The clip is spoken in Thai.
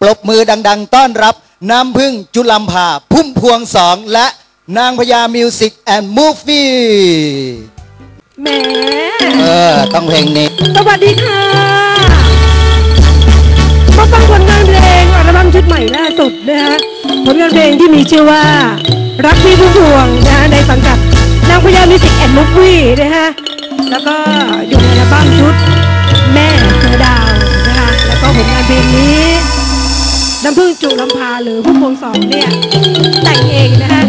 ปรบมือดัง ๆ ต้อนรับน้ำพึ่งจุลัมพาพุ่มพวงสองและนางพญามิวสิกแอนด์มูฟวี่แหมเออ ต้องเพลงนี้ สวัสดีค่ะ มาฟังผลงานเพลงอัลบั้มชุดใหม่ล่าสุดนะฮะผลงานเพลงที่มีชื่อว่า รักพี่ผู้พวงนะฮะในสังกัดนางพญามิวสิกแอนด์มูฟวี่นะฮะแล้วก็อยู่ในอัลบั้มชุด แม่เสือดาวนะคะแล้วก็ผลงานเพลงนี้ น้ำพึ่งจุลำพาหรือผู้พวงสองเนี่ยแต่งเองนะคะ